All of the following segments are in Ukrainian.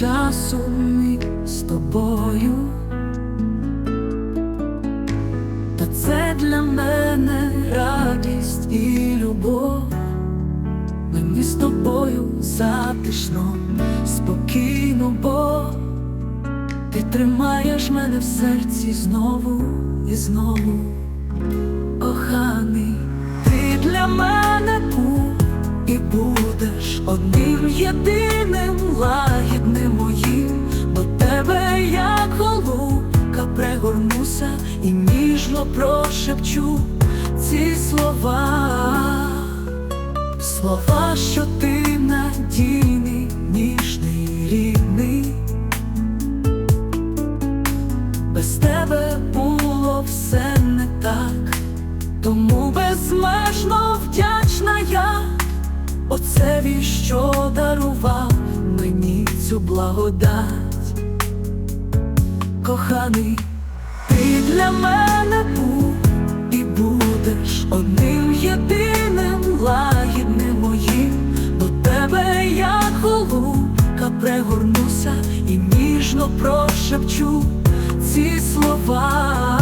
часу ми з тобою. Та це для мене радість і любов. Мені з тобою затишно, спокійно, бо ти тримаєш мене в серці знову і знову, коханий, єдиним лагідним моїм, до тебе, як голубка, пригорнуся і ніжно прошепчу ці слова. Слова, що ти Отцеві, що дарував мені цю благодать. Коханий, ти для мене був і будеш одним єдиним лагідним моїм, до тебе, як голубка, пригорнуся і ніжно прошепчу ці слова.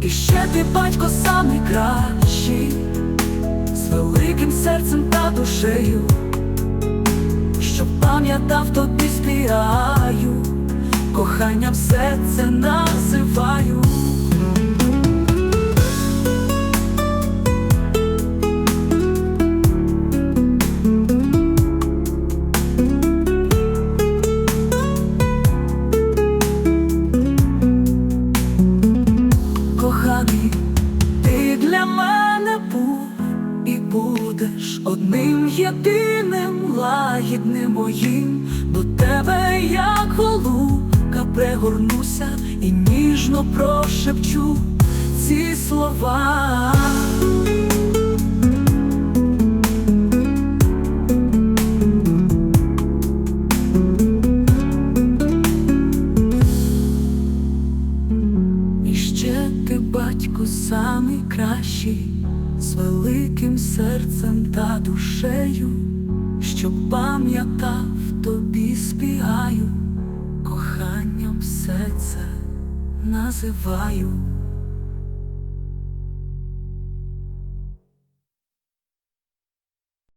І ще ти, батько, самий кращий, з великим серцем та душею, що пам'ятав тобі співаю, коханням все це називаю. Єдиним лагідним моїм, до тебе, як голубка, пригорнуся і ніжно прошепчу ці слова. І ти, батько, самий кращий, з великим серцем та душею, що пам'ятав тобі спігаю, коханням все це називаю.